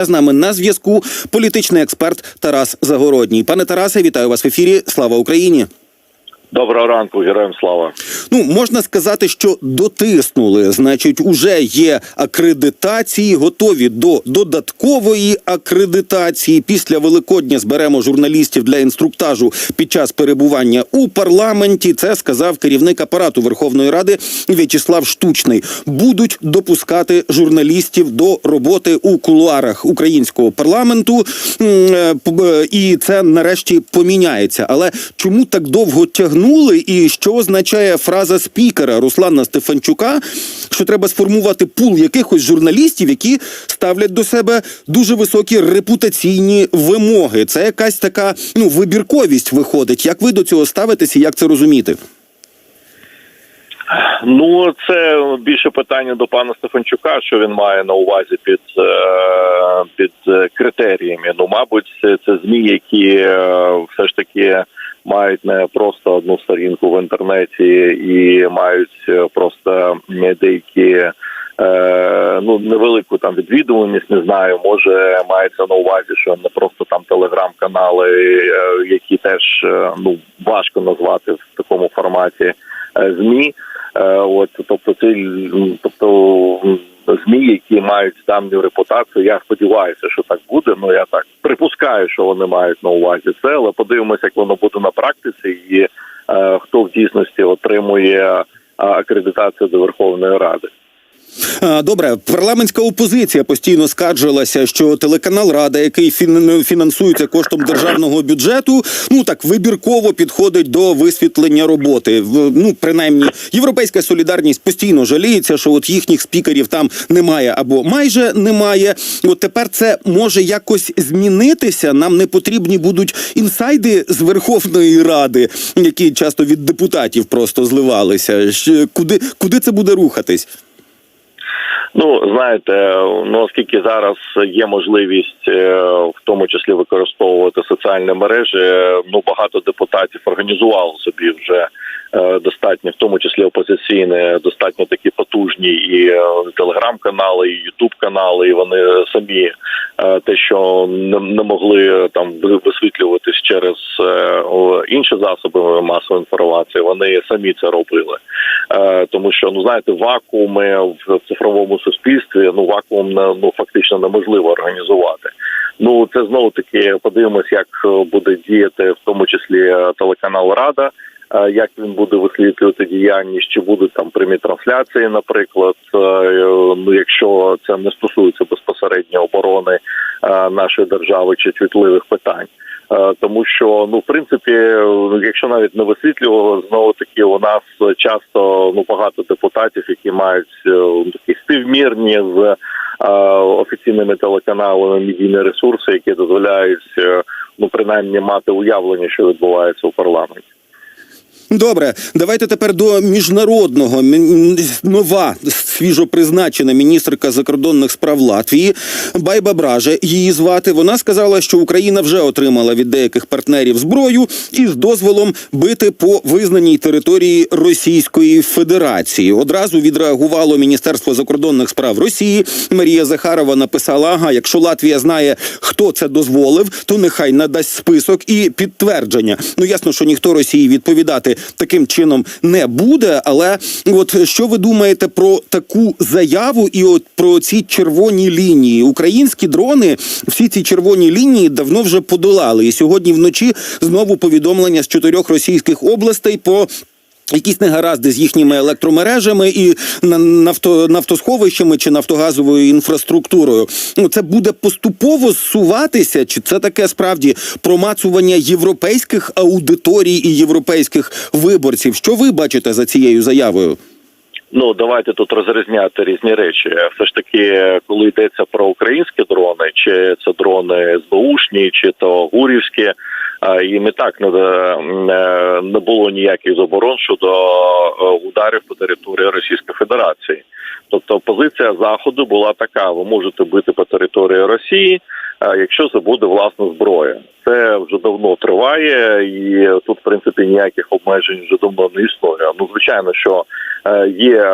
З нами на зв'язку політичний експерт Тарас Загородній. Пане Тарасе, вітаю вас в ефірі. Слава Україні. Доброго ранку, героям слава. Ну можна сказати, що дотиснули. Значить, уже є акредитації, готові до додаткової акредитації. Після Великодня зберемо журналістів для інструктажу під час перебування у парламенті. Це сказав керівник апарату Верховної Ради В'ячеслав Штучний. Будуть допускати журналістів до роботи у кулуарах українського парламенту, е, е, і це нарешті поміняється. Але чому так довго тягнули? І що означає фраза спікера Руслана Стефанчука, що треба сформувати пул якихось журналістів, які ставлять до себе дуже високі репутаційні вимоги? Це якась така ну вибірковість виходить. Як ви до цього ставитеся? Як це розуміти? Ну це більше питання до пана Стефанчука, що він має на увазі під, е, під критеріями. Ну, мабуть, це, змі, які е, все ж таки мають не просто одну сторінку в інтернеті і мають е, просто деякі. Ну, невелику там відвідуваність, не знаю. Може, мається на увазі, що не просто там телеграм-канали, які теж ну важко назвати в такому форматі змі. Е, От тобто, це тобто змі, які мають давню репутацію. Я сподіваюся, що так буде. Ну я так припускаю, що вони мають на увазі це, але подивимося, як воно буде на практиці, і е, хто в дійсності отримує е, акредитацію до Верховної Ради. Добре, парламентська опозиція постійно скаржилася, що телеканал Рада, який фін- фінансується коштом державного бюджету, ну так вибірково підходить до висвітлення роботи. Ну, принаймні, європейська солідарність постійно жаліється, що от їхніх спікерів там немає або майже немає. От тепер це може якось змінитися. Нам не потрібні будуть інсайди з Верховної Ради, які часто від депутатів просто зливалися. Куди, куди це буде рухатись? Ну знаєте, ну оскільки зараз є можливість, е, в тому числі використовувати соціальні мережі, е, ну багато депутатів організувало собі вже достатньо, в тому числі опозиційні, достатньо такі потужні і е, телеграм-канали, і ютуб канали, і вони самі е, те, що не, могли там висвітлюватись через е, інші засоби масової інформації, вони самі це робили. Е, тому що ну знаєте, вакууми в цифровому суспільстві ну вакуум ну фактично неможливо організувати. Ну це знову таки подивимось, як е, буде діяти в тому числі е, телеканал Рада. Е, Як він буде висвітлювати діяльність, чи будуть там прямі трансляції, наприклад, е, ну якщо це не стосується безпосередньо оборони е, нашої держави чи чутливих питань. Тому що ну в принципі, якщо навіть не висвітлювало, знову таки у нас часто ну багато депутатів, які мають такі співмірні з офіційними телеканалами медійні ресурси, які дозволяють ну принаймні мати уявлення, що відбувається у парламенті. Добре, давайте тепер до міжнародного нова свіжо призначена міністерка закордонних справ Латвії Байба Браже. Її звати. Вона сказала, що Україна вже отримала від деяких партнерів зброю і з дозволом бити по визнаній території Російської Федерації. Одразу відреагувало Міністерство закордонних справ Росії. Марія Захарова написала: ага, якщо Латвія знає, хто це дозволив, то нехай надасть список і підтвердження. Ну ясно, що ніхто Росії відповідати таким чином не буде. Але от що ви думаєте про таку заяву і от про ці червоні лінії? Українські дрони всі ці червоні лінії давно вже подолали. І сьогодні вночі знову повідомлення з чотирьох російських областей по. Якісь негаразди з їхніми електромережами і на- нафто, нафтосховищами чи нафтогазовою інфраструктурою. Ну це буде поступово зсуватися, чи це таке справді промацування європейських аудиторій і європейських виборців? Що ви бачите за цією заявою? Ну давайте тут розрізняти різні речі. Все ж таки, коли йдеться про українські дрони, чи це дрони СБУшні, чи то гурівські, їм і так не, не- було ніяких заборон щодо е, ударів по території Російської Федерації. Тобто позиція заходу була така: ви можете бити по території Росії, е, якщо це буде власна зброя. Це вже давно триває, і тут, в принципі, ніяких обмежень вже давно не існує. Ну, звичайно, що е, є е,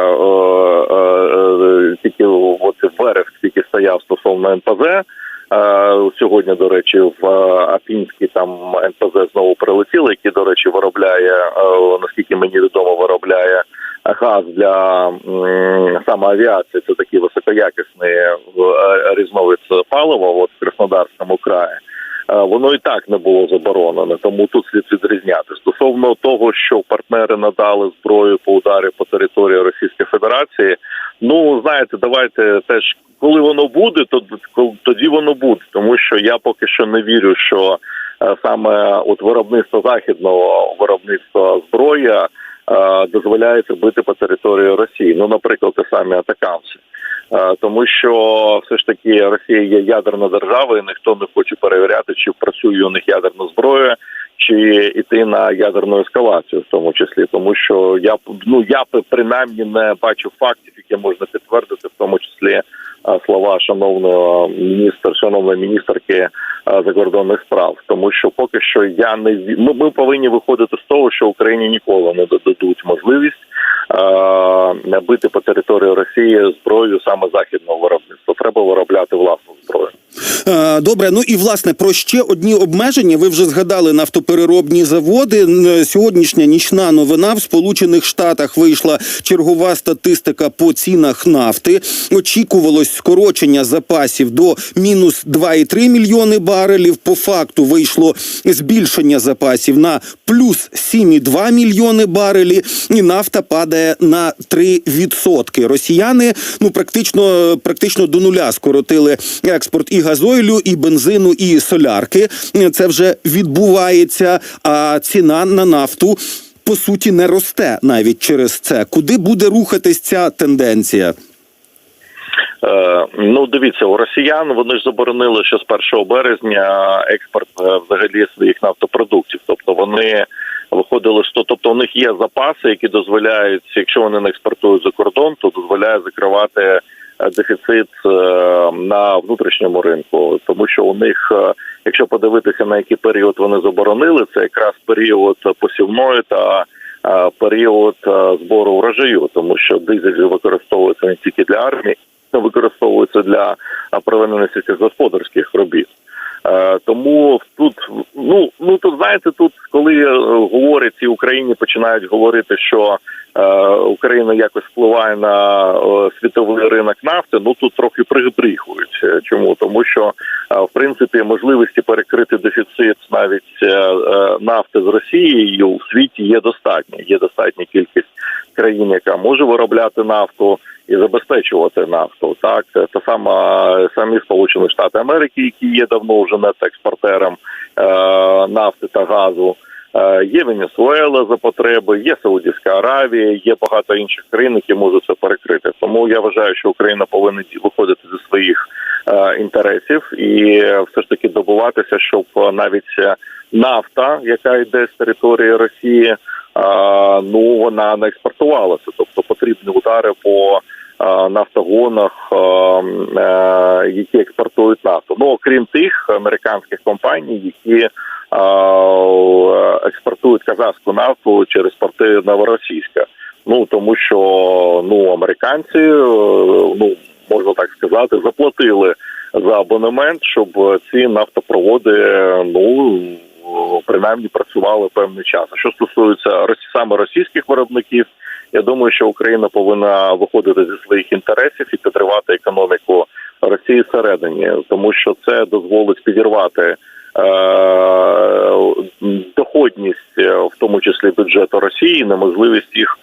е, е, тільки от верх, тільки стояв стосовно НПЗ. Е, Сьогодні, до речі, в е, Афінський там НПЗ знову прилетіли, який, до речі, виробляє, е, наскільки мені відомо, виробляє газ для саме авіації. Це такий високоякісний різновид палива от в Краснодарському краї. Воно і так не було заборонено, тому тут слід відрізняти. Стосовно того, що партнери надали зброю по ударі по території Російської Федерації. Ну знаєте, давайте теж коли воно буде, то тоді воно буде, тому що я поки що не вірю, що е, саме от виробництво західного виробництва зброя е, дозволяється бити по території Росії. Ну, наприклад, те самі атакамси. Е, Тому що все ж таки Росія є ядерна держава, і ніхто не хоче перевіряти, чи працює у них ядерна зброя, чи йти на ядерну ескалацію, в тому числі, тому що я ну я принаймні не бачу фактів, які можна підтвердити, в тому числі е, слова шановного міністра, шановної міністерки е, закордонних справ, тому що поки що я не ві- ми, повинні виходити з того, що Україні ніколи не додадуть можливість е, бити по території Росії зброєю саме західного виробництва. Треба виробляти власну зброю. Е, Добре, ну і власне про ще одні обмеження. Ви вже згадали нафтопереробні заводи. Сьогоднішня нічна новина в Сполучених Штатах вийшла чергова статистика по цінах нафти. Очікувалось скорочення запасів до мінус 2,3 мільйони барелів. По факту вийшло збільшення запасів на плюс 7,2 мільйони барелі. І нафта падає на 3%. Росіяни ну практично практично до нуля скоротили експорт і газойлю, і бензину, і солярки. Це вже відбувається. А ціна на нафту по суті не росте навіть через це. Куди буде рухатись ця тенденція? Е, ну, дивіться, у росіян вони ж заборонили ще з 1 березня експорт е, взагалі своїх нафтопродуктів. Тобто вони виходили то- тобто у них є запаси, які дозволяють, якщо вони не експортують за кордон, то дозволяє закривати дефіцит е, на внутрішньому ринку, тому що у них, е, якщо подивитися на який період вони заборонили, це якраз період посівної та е, період е, збору врожаю, тому що дизель використовується не тільки для армії, а використовується для проведення сільськогосподарських робіт. Е, Тому тут ну ну тут знаєте, тут коли е, говорять і Україні починають говорити, що е, Україна якось впливає на е, світовий ринок нафти. Ну тут трохи прибріхують. Е, Чому тому, що е, в принципі можливості перекрити дефіцит навіть е, е, нафти з Росією у світі є достатньо. Є достатня кількість країн, яка може виробляти нафту і забезпечувати нафту. Так та сама самі Сполучені Штати Америки, які є давно вже нетекспортером е, нафти та газу. Е, Є Венесуела за потреби, є Саудівська Аравія, є багато інших країн, які можуть це перекрити. Тому я вважаю, що Україна повинна виходити зі своїх е, інтересів і все ж таки добуватися, щоб е, навіть нафта, яка йде з території Росії, ну вона не експортувалася. Тобто потрібні удари по нафтогонах, е, е, які експортують нафту. Ну окрім тих американських компаній, які е, експортують казахську нафту через порти Новоросійська. Ну тому що ну американці, е, ну можна так сказати, заплатили за абонемент, щоб ці нафтопроводи ну принаймні працювали певний час. А що стосується саме російських виробників, я думаю, що Україна повинна виходити зі своїх інтересів і підривати економіку Росії всередині, тому що це дозволить підірвати е, доходність, е, в тому числі бюджету Росії, неможливість їх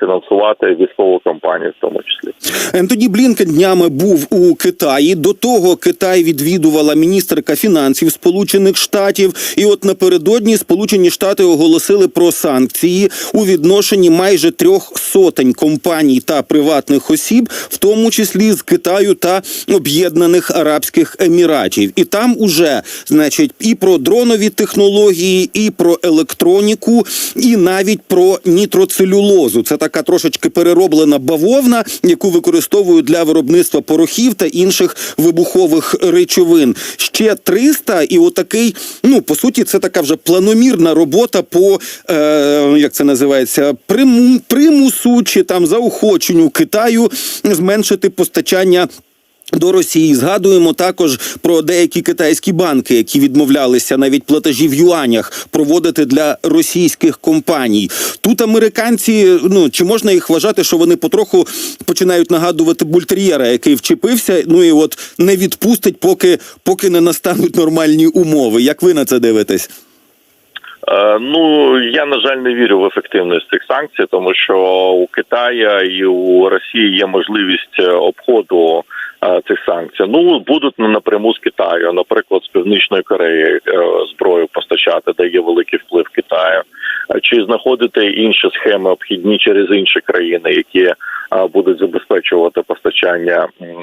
фінансувати військову кампанію, в тому числі. Ентоні Блінкен днями був у Китаї. До того Китай відвідувала міністерка фінансів Сполучених Штатів. І от напередодні Сполучені Штати оголосили про санкції у відношенні майже трьох сотень компаній та приватних осіб, в тому числі з Китаю та Об'єднаних Арабських Еміратів. І там уже значить і про дронові технології, і про електроніку, і навіть про нітроцелюлозу. Це така трошечки перероблена бавовна, яку використовують для виробництва порохів та інших вибухових речовин. Ще 300 і отакий, ну по суті, це така вже планомірна робота по е, як це називається, приму, примусу чи там заохоченню Китаю зменшити постачання До Росії згадуємо також про деякі китайські банки, які відмовлялися навіть платежі в юанях проводити для російських компаній. Тут американці, ну чи можна їх вважати, що вони потроху починають нагадувати бультер'єра, який вчепився, ну і от не відпустить, поки поки не настануть нормальні умови. Як ви на це дивитесь? Е, Ну я на жаль не вірю в ефективність цих санкцій, тому що у Китаї і у Росії є можливість е, обходу цих санкцій. Ну будуть напряму з Китаю, наприклад, з Північної Кореї е, зброю постачати, де є великий вплив Китаю, Е, чи знаходити інші схеми обхідні через інші країни, які е, будуть забезпечувати постачання е,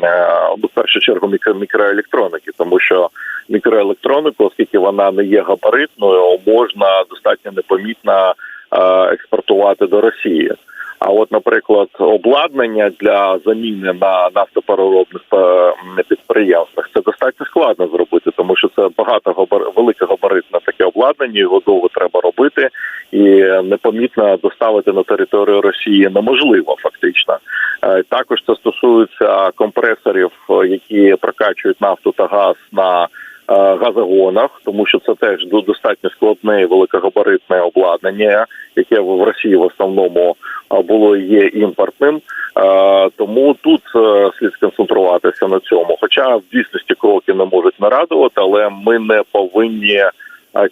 ну, в першу чергу мікро- мікроелектроніки, тому що мікроелектронику, оскільки вона не є габаритною, можна достатньо непомітно е, експортувати до Росії. А от, наприклад, обладнання для заміни на нафтопереробних е, підприємствах це достатньо складно зробити, тому що це багато габар... велике габаритне таке обладнання, його довго треба робити, і непомітно доставити на територію Росії неможливо фактично. Е, Також це стосується компресорів, е, які прокачують нафту та газ на газогонах, тому що це теж до- достатньо складне і великогабаритне обладнання, яке в Росії в основному е, було є імпортним. Е, Тому тут е, слід сконцентруватися на цьому. Хоча в дійсності кроки не можуть нарадувати, але ми не повинні е,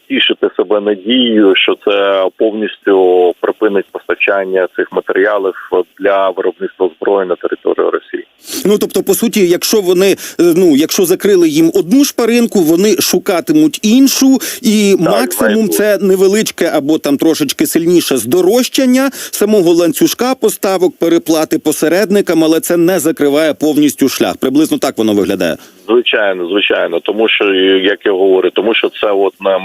тішити себе надією, що це повністю припинить постачання цих матеріалів для виробництва зброї на територію Росії. Ну тобто, по суті, якщо вони е, ну якщо закрили їм одну шпаринку, вони шукатимуть іншу, і максимум це невеличке або там трошечки сильніше здорожчання самого ланцюжка поставок, переплати посередникам, але це не закриває повністю шлях. Приблизно так воно виглядає. Звичайно, звичайно, тому що як я говорю, тому що це от на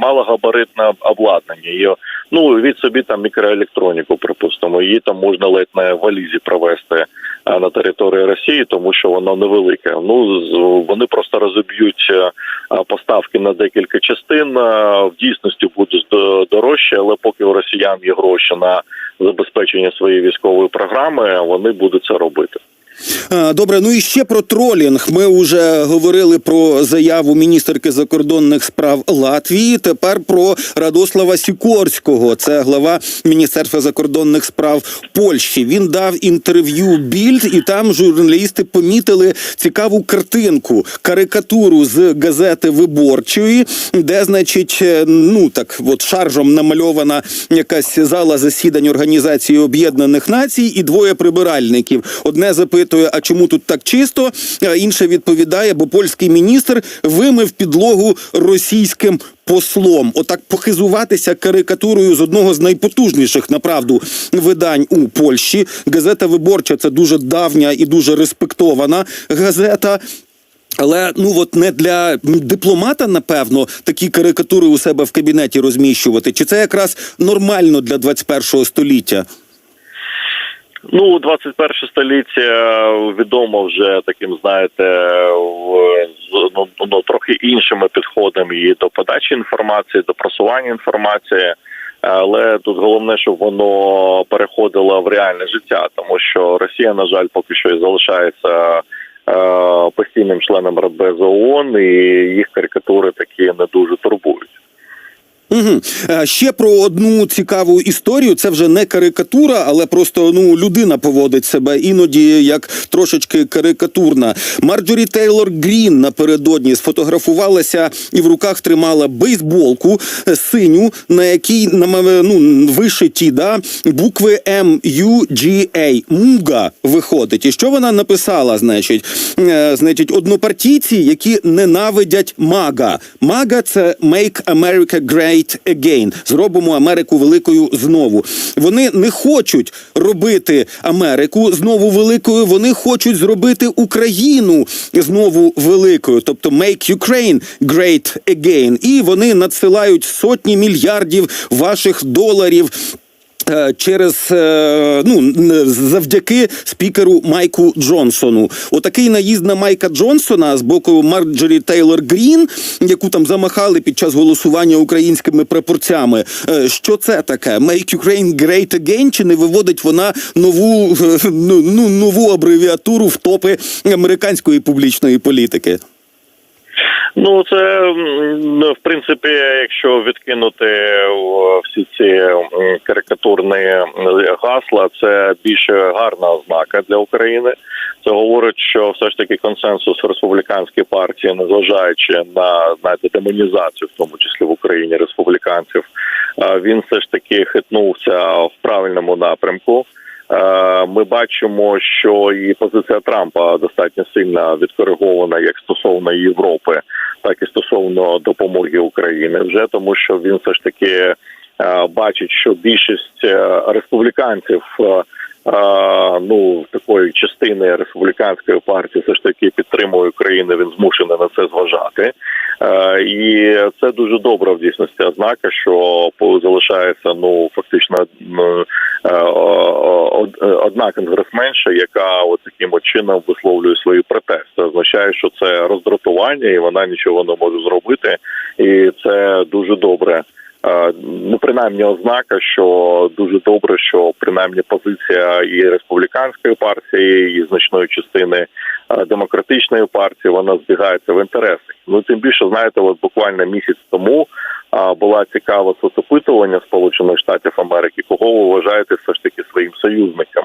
малогабаритне обладнання. І, ну від собі там мікроелектроніку, припустимо, її там можна ледь на валізі провести на території Росії, тому що воно невелике. Ну вони просто розіб'ють е, поставки на декілька частин. В дійсності буде дорожче, але поки у росіян є гроші на забезпечення своєї військової програми, вони будуть це робити. Добре, ну і ще про тролінг. Ми вже говорили про заяву міністерки закордонних справ Латвії. Тепер про Радослава Сікорського. Це глава Міністерства закордонних справ Польщі. Він дав інтерв'ю Більд, і там журналісти помітили цікаву картинку, карикатуру з газети Виборчої, де, значить, е, ну так, от шаржом намальована якась зала засідань Організації Об'єднаних Націй і двоє прибиральників. Одне запитує, а чому тут так чисто? А інше відповідає, бо польський міністр вимив підлогу російським послом. Отак похизуватися карикатурою з одного з найпотужніших направду видань у Польщі. Газета Виборча це дуже давня і дуже респектована газета. Але ну от не для дипломата, напевно, такі карикатури у себе в кабінеті розміщувати. Чи це якраз нормально для 21 століття? Ну, 21 століття відомо вже таким, знаєте, ну, ну, трохи іншими підходами і до подачі інформації, до просування інформації. Але тут головне, щоб воно переходило в реальне життя, тому що Росія, на жаль, поки що і залишається е, постійним членом Радбезу ООН, і їх карикатури такі не дуже турбують. Угу. Ще про одну цікаву історію. Це вже не карикатура, але просто ну людина поводить себе іноді як трошечки карикатурна. Марджорі Тейлор Грін напередодні сфотографувалася і в руках тримала бейсболку е, синю, на якій нам- ну, вишиті да, букви М Ю G A. Муга виходить. І що вона написала? Значить, Е, значить, однопартійці, які ненавидять мага. Мага це Make America Great Again. Зробимо Америку великою знову. Вони не хочуть робити Америку знову великою. Вони хочуть зробити Україну знову великою, тобто Make Ukraine Great Again. І вони надсилають сотні мільярдів ваших доларів через е, ну завдяки спікеру Майку Джонсону. Отакий наїзд на Майка Джонсона з боку Марджорі Тейлор Грін, яку там замахали під час голосування українськими прапорцями. Е, Що це таке? Make Ukraine Great Again? Чи не виводить вона нову е, ну, ну нову абревіатуру в топи американської публічної політики? Ну, це ну, в принципі, якщо відкинути всі ці карикатурні гасла, це більше гарна ознака для України. Це говорить, що все ж таки консенсус в республіканській партії, незважаючи на знаєте, демонізацію, в тому числі в Україні республіканців, е, він все ж таки хитнувся в правильному напрямку. Е, Ми бачимо, що і позиція Трампа достатньо сильно відкоригована як стосовно Європи, так і стосовно допомоги Україні, вже тому, що він все ж таки е, бачить, що більшість е, республіканців. Ну, такої частини республіканської партії все ж таки підтримує Україну. Він змушений на це зважати, і це дуже добра в дійсності ознака, що залишається ну фактично одна конгресменша, яка от таким чином висловлює свої протести. Означає, що це роздратування, і вона нічого не може зробити, і це дуже добре. Е, Ну, принаймні, ознака, що дуже добре, що принаймні позиція і республіканської партії, і значної частини е, демократичної партії вона збігається в інтересах. Ну тим більше знаєте, от буквально місяць тому була цікава соцопитування Сполучених Штатів Америки. Кого ви вважаєте все ж таки своїм союзником?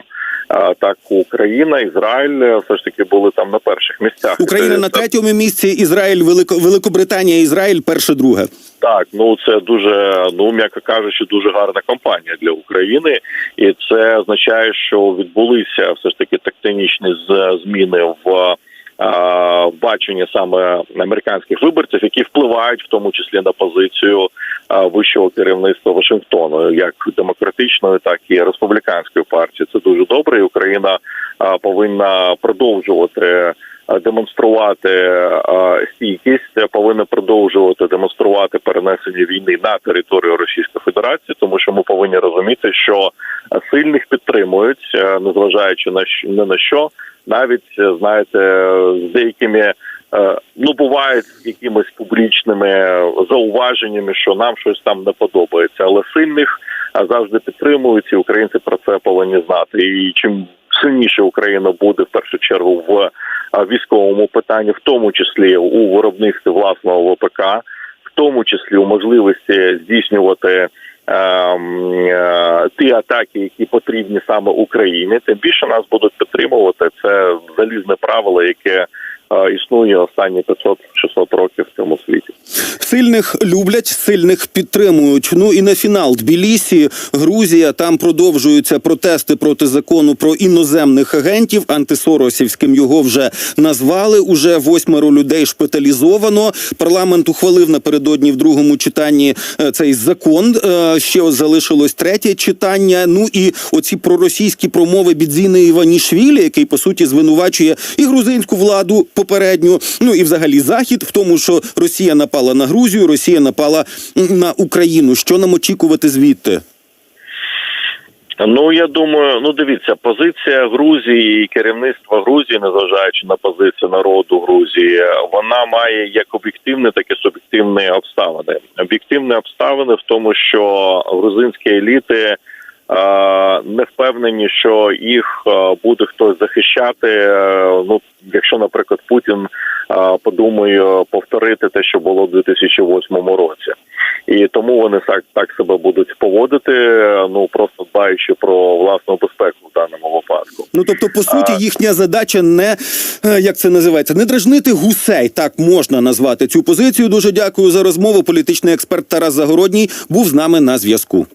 Так Україна, Ізраїль е, все ж таки були там на перших місцях. Україна Це- на третьому місці, Ізраїль, Велико, Великобританія, Ізраїль перше, друге. Так, ну це дуже, ну м'яко кажучи, дуже гарна кампанія для України, і це означає, що відбулися все ж таки тектонічні зміни в. Баченні саме американських виборців, які впливають в тому числі на позицію вищого керівництва Вашингтону, як демократичної, так і республіканської партії. Це дуже добре. і Україна повинна продовжувати демонструвати стійкість, повинна продовжувати демонструвати перенесення війни на територію Російської Федерації, тому що ми повинні розуміти, що сильних підтримують, незважаючи на що не на що, навіть е, знаєте, з деякими. е, Ну, бувають якимись публічними зауваженнями, що нам щось там не подобається, але сильних завжди підтримують, і українці про це повинні знати. І чим сильніше Україна буде в першу чергу в військовому питанні, в тому числі у виробництві власного ВПК, в тому числі у можливості здійснювати. Ем, е, Ті атаки, які потрібні саме Україні, тим більше нас будуть підтримувати. Це залізне правило, яке існує останні 500-600 років в цьому світі. Сильних люблять, сильних підтримують. Ну і на фінал Тбілісі, Грузія. Там продовжуються протести проти закону про іноземних агентів. Антисоросівським його вже назвали. Уже восьмеро людей шпиталізовано. Парламент ухвалив напередодні в другому читанні е, цей закон. Е, Ще залишилось третє читання. Ну і оці проросійські промови Бідзіни Іванішвілі, який по суті звинувачує і грузинську владу попередню, ну і взагалі захід в тому, що Росія напала на Грузію, Росія напала на Україну. Що нам очікувати звідти? Ну я думаю, ну дивіться, позиція Грузії і керівництва Грузії, незважаючи на позицію народу Грузії, вона має як об'єктивні, так і суб'єктивні обставини. Об'єктивні обставини в тому, що грузинські еліти. Е, Не впевнені, що їх е, буде хтось захищати. е, Ну, якщо, наприклад, Путін подумає повторити те, що було в 2008 році, і тому вони так, так себе будуть поводити. Ну просто дбаючи про власну безпеку в даному випадку. Ну тобто, по суті, їхня задача не як це називається, не дражнити гусей. Так можна назвати цю позицію. Дуже дякую за розмову. Політичний експерт Тарас Загородній був з нами на зв'язку.